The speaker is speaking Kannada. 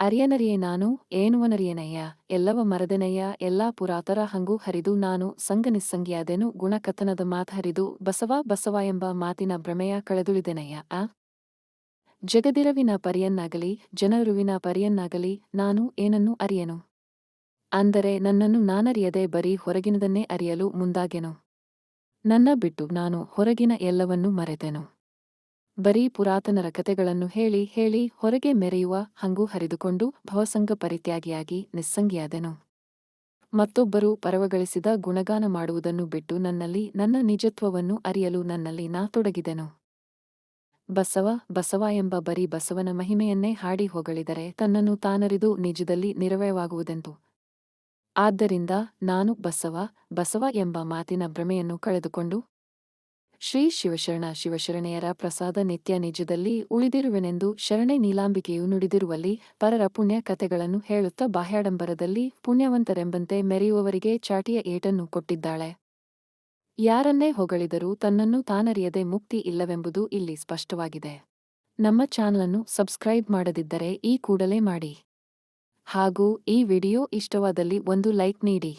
ಅರಿಯನರಿಯೇ ನಾನು ಏನುವನರಿಯನಯ್ಯ ಎಲ್ಲವ ಮರದೆನಯ್ಯ, ಎಲ್ಲಾ ಪುರಾತರ ಹಂಗು ಹರಿದು ನಾನು ಸಂಗನಿಸ್ಸಂಗಿಯಾದೆನು ಗುಣಕಥನದ ಮಾತು ಹರಿದು, ಬಸವ ಬಸವ ಎಂಬ ಮಾತಿನ ಭ್ರಮೆಯ ಕಳೆದುಳಿದೆನಯ್ಯ, ಆ? ಜಗದಿರವಿನ ಪರಿಯನ್ನಾಗಲಿ, ಜನರುವಿನ ಪರಿಯನ್ನಾಗಲಿ ನಾನು ಏನನ್ನು ಅರಿಯನು? ಅಂದರೆ ನನ್ನನ್ನು ನಾನರಿಯದೆ ಬರೀ ಹೊರಗಿನದನ್ನೇ ಅರಿಯಲು ಮುಂದಾಗೆನು? ನನ್ನ ಬಿಟ್ಟು ನಾನು ಹೊರಗಿನ ಎಲ್ಲವನ್ನೂ ಮರೆತೆನು? ಬರೀ ಪುರಾತನರ ಕಥೆಗಳನ್ನು ಹೇಳಿ ಹೇಳಿ ಹೊರಗೆ ಮೆರೆಯುವ ಹಂಗು ಹರಿದುಕೊಂಡು ಭವಸಂಗ ಪರಿತ್ಯಾಗಿಯಾಗಿ ನಿಸ್ಸಂಗಿಯಾದೆನು. ಮತ್ತೊಬ್ಬರು ಪರವಗಳಿಸಿದ ಗುಣಗಾನ ಮಾಡುವುದನ್ನು ಬಿಟ್ಟು ನನ್ನಲ್ಲಿ ನನ್ನ ನಿಜತ್ವವನ್ನು ಅರಿಯಲು ನನ್ನಲ್ಲಿ ನಾ ತೊಡಗಿದೆನು. ಬಸವ ಬಸವ ಎಂಬ ಬರೀ ಬಸವನ ಮಹಿಮೆಯನ್ನೇ ಹಾಡಿ ಹೊಗಳಿದರೆ ತನ್ನನ್ನು ತಾನರಿದು ನಿಜದಲ್ಲಿ ನಿರವಯವಾಗುವುದೆಂತು? ಆದ್ದರಿಂದ ನಾನು ಬಸವ ಬಸವ ಎಂಬ ಮಾತಿನ ಭ್ರಮೆಯನ್ನು ಕಳೆದುಕೊಂಡು ಶ್ರೀ ಶಿವಶರಣ ಶಿವಶರಣೆಯರ ಪ್ರಸಾದ ನಿತ್ಯ ನಿಜದಲ್ಲಿ ಉಳಿದಿರುವೆನೆಂದು ಶರಣೆ ನೀಲಾಂಬಿಕೆಯು ನುಡಿದಿರುವಲ್ಲಿ ಪರರ ಪುಣ್ಯ ಕಥೆಗಳನ್ನು ಹೇಳುತ್ತಾ ಬಾಹ್ಯಾಡಂಬರದಲ್ಲಿ ಪುಣ್ಯವಂತರೆಂಬಂತೆ ಮೆರೆಯುವವರಿಗೆ ಚಾಟಿಯ ಏಟನ್ನು ಕೊಟ್ಟಿದ್ದಾಳೆ. ಯಾರನ್ನೇ ಹೊಗಳಿದರೂ ತನ್ನನ್ನು ತಾನರಿಯದೆ ಮುಕ್ತಿ ಇಲ್ಲವೆಂಬುದು ಇಲ್ಲಿ ಸ್ಪಷ್ಟವಾಗಿದೆ. ನಮ್ಮ ಚಾನಲನ್ನು ಸಬ್ಸ್ಕ್ರೈಬ್ ಮಾಡದಿದ್ದರೆ ಈ ಕೂಡಲೇ ಮಾಡಿ. ಹಾಗೂ ಈ ವಿಡಿಯೋ ಇಷ್ಟವಾದಲ್ಲಿ ಒಂದು ಲೈಕ್ ನೀಡಿ.